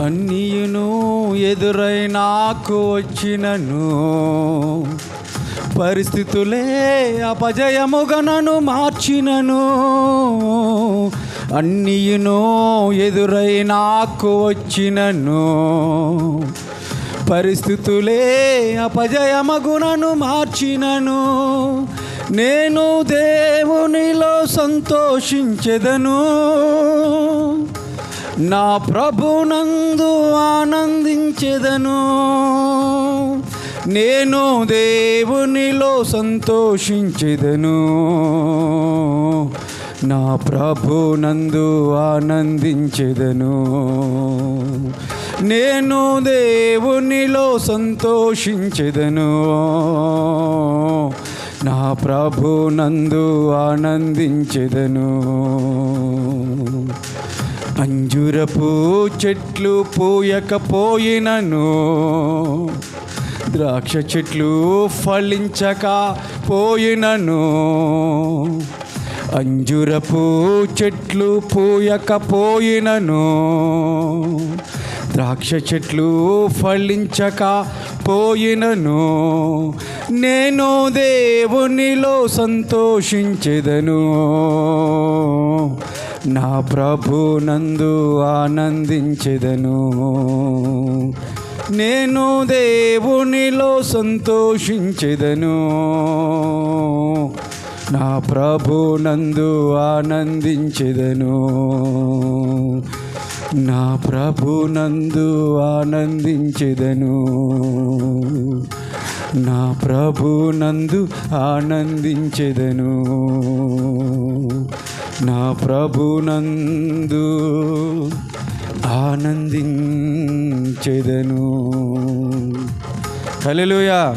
అన్నియును ఎదురై నాకు వచ్చినను పరిస్థితులే అపజయముగా నన్ను మార్చినను. అన్నియును ఎదురై నాకు వచ్చినను పరిస్థితులే అపజయమగునను మార్చినను. నేను దేవునిలో సంతోషించెదను. నా ప్రభునందు ఆనందించెదను. నేను దేవునిలో సంతోషించెదను. నా ప్రభునందు ఆనందించెదను. నేను దేవునిలో సంతోషించెదను. నా ప్రభునందు ఆనందించెదను. అంజురపు చెట్లు పూయకపోయినను ద్రాక్ష చెట్లు ఫలించక పోయినను. అంజురపు చెట్లు పూయకపోయినను ద్రాక్ష చెట్లు ఫలించక పోయినను. నేను దేవునిలో సంతోషించెదను. నా ప్రభునందు ఆనందించెదను. నేను దేవునిలో సంతోషించెదను. నా ప్రభు నందు ఆనందించెదను. నా ప్రభు నందు ఆనందించెదను. నా ప్రభు నందు ఆనందించెదను. నా ప్రభునందు ఆనందించెదను. హల్లెలూయా.